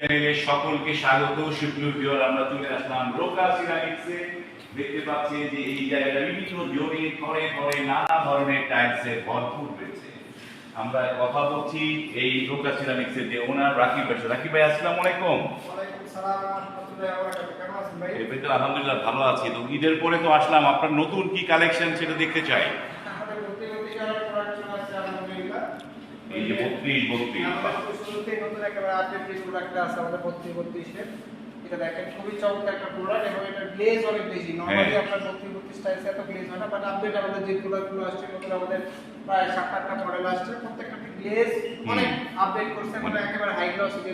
চ্যানেলে সকলকে স্বাগত। সুপ্রিয় আমরা চলে আসলাম রোকা সিরামিক্সে। দেখতে পাচ্ছি যে এই জায়গাটা বিভিন্ন জমি ঘরে ঘরে নানা ধরনের টাইলসে ভরপুর রয়েছে। আমরা কথা বলছি এই রোকা সিরামিক্সের যে ওনার রাকিব ভাই। রাকিব ভাই আসসালামু আলাইকুম। তো আলহামদুলিল্লাহ ভালো আছি। তো ঈদের পরে তো আসলাম আপনার নতুন কি কালেকশন সেটা দেখতে চাই। এই যে বত্রিশ বত্রিশ নতুন একেবারে update যে product টা আছে আমাদের 32 32 এর। এটা দেখেন খুবই চমৎকার একটা প্রোডাক্ট এবং এটা গ্লেজ অনেক বেশি নরমালি হ্যাঁ। আপনার 32 32 টাইলস এত গ্লেজ হয় না বাট আপডেট আমাদের যে প্রোডাক্টগুলো আসছে নতুন আমাদের প্রায় সাত আটটা মডেল আসছে প্রত্যেকটা গ্লেজ অনেক আপডেট করছে মানে- একেবারে হাই গ্লস যে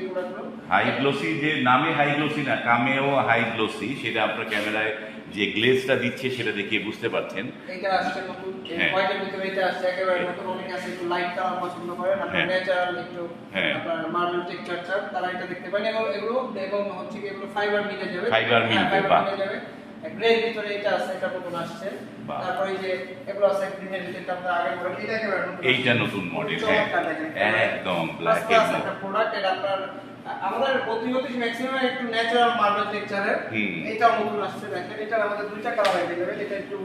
হাই গ্লোসি যে নামে হাই গ্লোসি না কামেও হাই গ্লোসি সেটা আপনার ক্যামেরায় যে গ্লেজটা দিচ্ছে সেটা দেখিয়ে বুঝতে পারছেন আসছে নতুন হ্যাঁ। হোয়াইটের ভিতরে এটা আসছে একেবারে নতুন অনেকে আছে একটু লাইট কালার পছন্দ করেন আপনার হ্যাঁ। ন্যাচারাল একটু হ্যাঁ। আপনার মার্বেল টেক্সচার তারা এটা দেখতে পারেন এবং এগুলো এবং হচ্ছে কি এগুলো ফাইবার মিলে যাবে Fiber মিলবে, হ্যাঁ, বাহ। গ্রের ভিতরে এটা আছে এটা নতুন আসছে। তারপরে যে এগুলো আছে গ্রিনের ভিতরে আমরা আগে মডেল এটা একেবারে নতুন এইটা নতুন মডেল চমৎকার একদম ব্ল্যাক প্রোডাক্ট এটা আপনার আমাদের প্রতিগতিশ ম্যাক্সিমাম একটু ন্যাচারাল মার্বেল টেক্সচারের এটা নতুন আসছে দেখেন। এটা আমাদের দুইটা কালার হয়ে যাবে। এটা একটু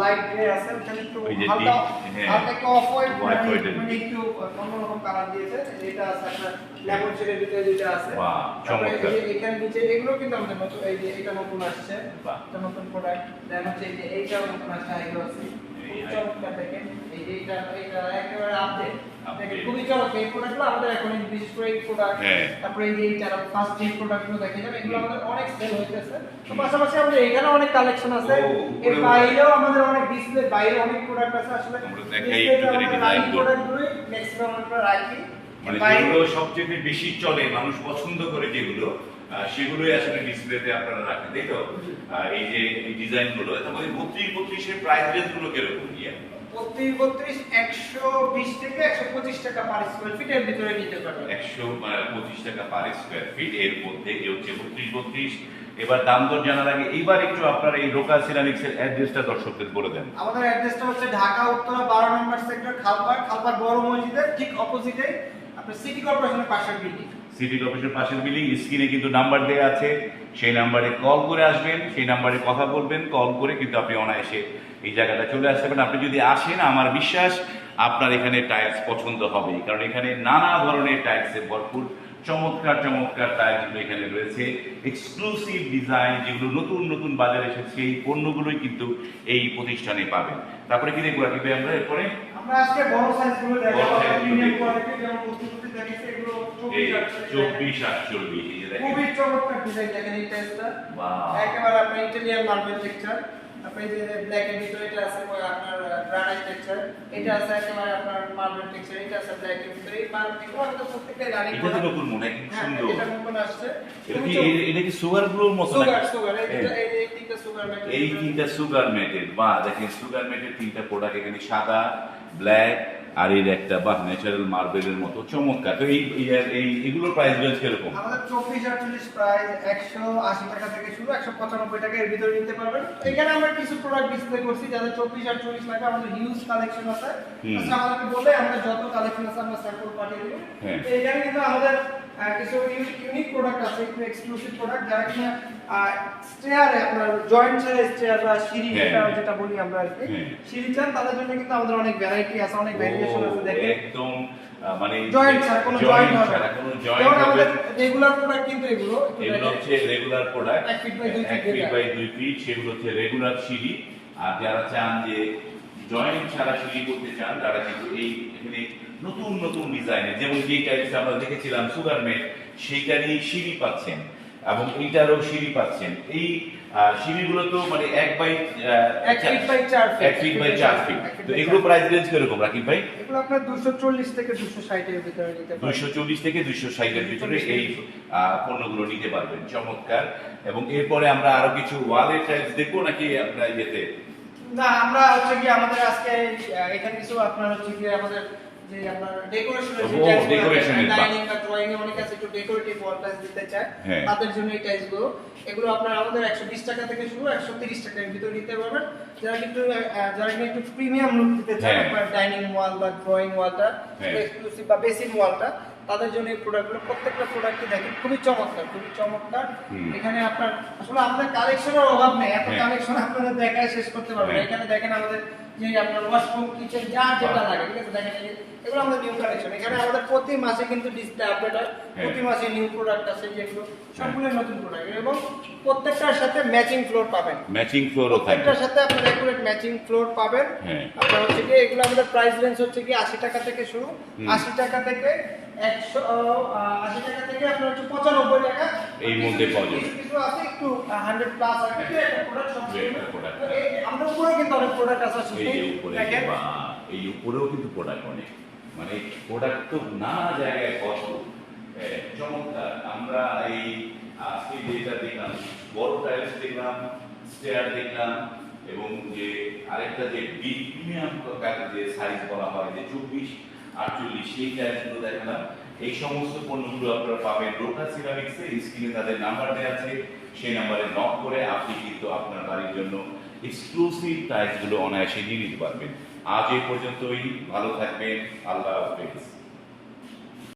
লাইট গ্রে আছে এখানে একটু হালকা হালকা একটু অফ হোয়াইট মানে, মানে একটু অন্যরকম কালার দিয়েছে। এটা আছে আপনার লেমন শেডের ভিতরে যেটা আছে। চমৎকার। এখানে নিচে এগুলো কিন্তু আমাদের নতুন এই যে এটা নতুন আসছে। এটা নতুন প্রোডাক্ট দেন হচ্ছে এই যে এইটা নতুন আসছে এগুলো আছে। চমৎকার দেখেন। এই যে এটা এটা একেবারে আপডেট খুবই চমৎকার এই প্রোডাক্টগুলো আমাদের এখন বিশেষ করে এই প্রোডাক্ট হ্যাঁ। তারপরে এই যে যারা ফার্স্ট যে প্রোডাক্টগুলো দেখে যাবেন এগুলো আমাদের অনেক সেল হইতেছে। তো পাশাপাশি আমাদের এখানে অনেক কালেকশন আছে। এর বাইরেও আমাদের অনেক ডিসপ্লে বাইরে অনেক প্রোডাক্ট আছে। আসলে আমরা দেখাই একটুখানি design গুলো। ম্যাক্সিমাম আমরা রাখি। মানে যেগুলো সবচেয়ে বেশি চলে মানুষ পছন্দ করে যেগুলো সেগুলোই আসলে ডিসপ্লেতে আপনারা রাখেন তাই তো? এই যে ডিজাইনগুলো বত্রিশ বত্রিশের প্রাইস রেঞ্জগুলো কীরকম ইয়ে বত্রিশ বত্রিশ একশো বিশ থেকে একশো পঁচিশ টাকা পার স্কোয়ার ফিটের ভিতরে নিতে একশো পঁচিশ টাকা পার স্কোয়ার ফিট এর মধ্যে এ হচ্ছে বত্রিশ বত্রিশ। এবার দাম দর জানার আগে এইবার একটু আপনার এই লোকাল সিরামিক্স এর অ্যাড্রেসটা দর্শকদের বলে দেন। আমাদের অ্যাড্রেসটা হচ্ছে ঢাকা উত্তরা বারো নম্বর সেক্টর খালপাড় খালপাড় বড় মসজিদের ঠিক অপোজিটে আপনার সিটি কর্পোরেশনের পাশের বিল্ডিং সিটি অফিসের পাশের বিল্ডিং, স্ক্রিনে কিন্তু নাম্বার দেওয়া আছে। সেই নাম্বারে কল করে আসবেন, সেই নাম্বারে কথা বলবেন, কল করে কিন্তু আপনি অনায়াসে এই জায়গাটা চলে আসতে পারেন আপনি যদি আসেন, আমার বিশ্বাস আপনার এখানে টাইলস পছন্দ হবে কারণ এখানে নানা ধরনের টাইলসে ভরপুর, চমৎকার চমৎকার টাইলসগুলো এখানে রয়েছে। এক্সক্লুসিভ ডিজাইন যেগুলো নতুন নতুন বাজারে এসেছে সেই পণ্যগুলোই কিন্তু এই প্রতিষ্ঠানে পাবেন। তারপরে কি দেখব? রাকিব আমরা এরপরে আমরা আজকে বড় সাইজগুলো দেখাবো প্রিমিয়াম কোয়ালিটি যেমন প্রস্তুতি দেখাইছে এগুলো এই 24 চব্বিশ আটচল্লিশ এই যে দেখেন। খুবই চমৎকার ডিজাইন দেখেন এই টাইলসটা একেবারে আপনার ইটালিয়ান মার্বেল টেক্সচার আপনি যে ব্ল্যাক এর ভিতরে এটা আছে ওই আপনার গ্রানাইট টেক্সচার এটা আছে একেবারে আপনার মার্বেল টেক্সচার এটা আছে ব্ল্যাক এর ভিতরে এই মার্বেল এগুলো আমাদের প্রত্যেকটা রানিং এটা তো নতুন মনে হয়, সুন্দর। এটা নতুন আসছে। এটা কি এটা কি সুগার গ্লোর মতো সুগার সুগার এই হ্যাঁ। দুটো- এই এই তিনটা সুগার এই তিনটা সুগার মেটেড বা দেখেন সুগার মেটেড তিনটা প্রোডাক্ট এখানে সাদা ব্ল্যাক আর এর একটা বাহ ন্যাচারাল মার্বেলের মতো চমৎকার। তো এই এই- এগুলো প্রাইস রেঞ্জ কীরকম? আমাদের চব্বিশ আটচল্লিশ প্রাইস একশো আশি টাকা থেকে শুরু একশো পঁচানব্বই টাকা এর ভিতরে নিতে পারবেন। এখানে আমরা কিছু প্রোডাক্ট ডিসপ্লে করছি যাদের চব্বিশ আটচল্লিশ লাগবে আমাদের হিউজ কালেকশন আছে। আচ্ছা আমাদেরকে বলে আমরা যত কালেকশন আছে আমরা স্যাম্পল পাঠিয়ে দেবো। এইখানে তো কিন্তু আমাদের কিছু ইউনিক প্রোডাক্ট আছে একটু এক্সক্লুসিভ প্রোডাক্ট যারা কিনা স্টেয়ারে আপনার জয়েন্ট ছাড়া স্টেয়ার বা সিঁড়ি হ্যাঁ। যেটা যেটা বলি আমরা আর কি। হ্যাঁ। সিঁড়ি চান তাদের জন্য কিন্তু আমাদের অনেক ভ্যারাইটি আছে অনেক ভ্যারিয়েশন আছে দেখেন। একদম মানে জয়েন্ট ছাড়া কোনো জয়েন্ট জয়েন্ট হবে ছাড়া কোনো জয়েন্ট হবে। আমাদের রেগুলার প্রোডাক্ট কিন্তু এগুলো এগুলো হচ্ছে রেগুলার প্রোডাক্ট এক feet by দুই এক feet ফিট বাই দুই ফিট সেগুলো হচ্ছে রেগুলার সিঁড়ি। আর যারা চান যে জয়েন্ট ছাড়া সিঁড়ি করতে চান তারা কিন্তু এই এখানে নতুন নতুন ডিজাইনের যেমন যে টাইপস আমরা দেখেছিলাম সুগার মেট সেইটারই সিঁড়ি পাচ্ছেন এবং এইটারও সিঁড়ি পাচ্ছেন। এই সিঁড়িগুলো তো মানে এক বাই এক চার ফিট বাই চার ফিট তো এগুলো প্রাইস রেঞ্জ কীরকম রাকিব ভাই? এগুলো আপনার দুশো চল্লিশ থেকে দুশো ষাটের ভিতরে নিতে পারবেন। দুইশো চল্লিশ থেকে দুইশো ষাটের ভিতরে এই পণ্যগুলো নিতে পারবেন চমৎকার। এবং এরপরে আমরা আরও কিছু ওয়ালের টাইপস দেখব নাকি আমরা ইয়েতে? না আমরা হচ্ছে কি আমাদের আজকে এখানে কিছু আপনার হচ্ছে কি আমাদের যে আপনার ডেকোরেশনের যে টাইলস decoration এর, বাহ। ডাইনিং বা ড্রয়িং এ অনেক আছে একটু ডেকোরেটিভ ওয়াল টাইলস দিতে চায় হ্যাঁ। তাদের জন্য এই টাইলসগুলো এগুলো আপনার আমাদের 120 টাকা থেকে শুরু 130 টাকার ভিতরে নিতে পারবেন যারা কিন্তু যারা একটু প্রিমিয়াম লুক দিতে চায় হ্যাঁ। আপনার ডাইনিং ওয়াল বা ড্রয়িং ওয়ালটা হ্যাঁ। এক্সক্লুসিভ বা বেসিন ওয়ালটা তাদের জন্য এই প্রোডাক্টগুলো প্রত্যেকটা প্রোডাক্টই দেখেন খুবই চমৎকার খুবই চমৎকার এখানে আপনার আসলে আমাদের কালেকশনের অভাব নেই এত। কালেকশন আপনারা দেখায় শেষ করতে পারবেন। এখানে দেখেন আমাদের যে আপনার ওয়াশরুম কিচেন যা যেটা লাগে ঠিক আছে? দেখেন এগুলো আমাদের নিউ কালেকশন এখানে আমাদের প্রতি মাসে কিন্তু ডিসপ্লে আপডেট হয়। হ্যাঁ। প্রতি মাসে নিউ প্রোডাক্ট আছে যেগুলো সবগুলো নতুন প্রোডাক্ট এবং প্রত্যেকটার সাথে ম্যাচিং ফ্লোর পাবেন। ম্যাচিং ফ্লোরও থাকবে। প্রত্যেকটার সাথে আপনার একুরেট ম্যাচিং ফ্লোর পাবেন। হ্যাঁ। আপনার হচ্ছে কি এগুলো আমাদের প্রাইস রেঞ্জ হচ্ছে কি আশি টাকা থেকে শুরু। আশি টাকা থেকে একশো আশি টাকা থেকে আপনার হচ্ছে পঁচানব্বই টাকা। এই মধ্যে পাওয়া যাবে। কিছু কিছু আছে একটু হান্ড্রেড প্লাস আছে কিন্তু একটা প্রোডাক্ট সম্পূর্ণ একটা product। তো এই- আমাদের উপরে কিন্তু অনেক প্রোডাক্ট আছে এই যে উপরে এই উপরেও কিন্তু প্রোডাক্ট অনেক। মানে প্রোডাক্ট তো নানা জায়গায় কত চমৎকার। আমরা এই আজকে যেটা দেখলাম বড় টাইলস দেখলাম স্টেয়ার দেখলাম এবং যে আরেকটা যে বিগ প্রিমিয়াম যে সাইজ বলা হয় যে চব্বিশ আটচল্লিশ, সেই টাইলসগুলো দেখালাম এই সমস্ত পণ্যগুলো আপনারা পাবেন রোকা সিরামিক্সে স্ক্রিনে তাদের নাম্বার দেওয়া আছে। সেই নাম্বারে নক করে আপনি কিন্তু আপনার বাড়ির জন্য এক্সক্লুসিভ টাইলসগুলো অনায়াসে নিয়ে নিতে পারবেন। আজ এই পর্যন্তই, ভালো থাকবেন, আল্লাহ হাফেজ।